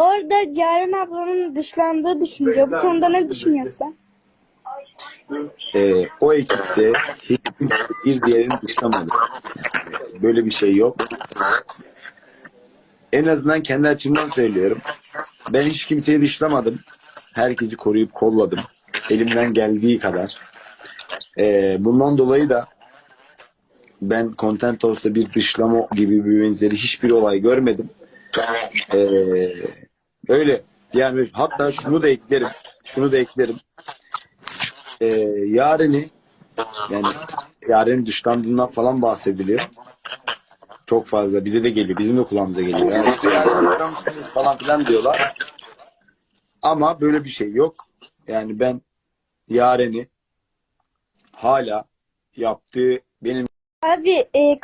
orada Ceren ablanın dışlandığı düşünüyor. Bu konuda ne düşünüyorsun? Ee, o ekipte hiç bir diğerini dışlamadı. Böyle bir şey yok. En azından kendi açımdan söylüyorum. Ben hiç kimseyi dışlamadım. Herkesi koruyup kolladım. Elimden geldiği kadar. Ee, bundan dolayı da ben Content House'da bir dışlama gibi bir benzeri hiçbir olay görmedim. Ee, öyle. Yani hatta şunu da eklerim. Şunu da eklerim. Ee, Yaren'i yani Yaren'in dışlandığından falan bahsediliyor. Çok fazla. Bize de geliyor. Bizim de kulağımıza geliyor. Yani, yani falan filan diyorlar. Ama böyle bir şey yok. Yani ben Yaren'i hala yaptığı benim Abi e,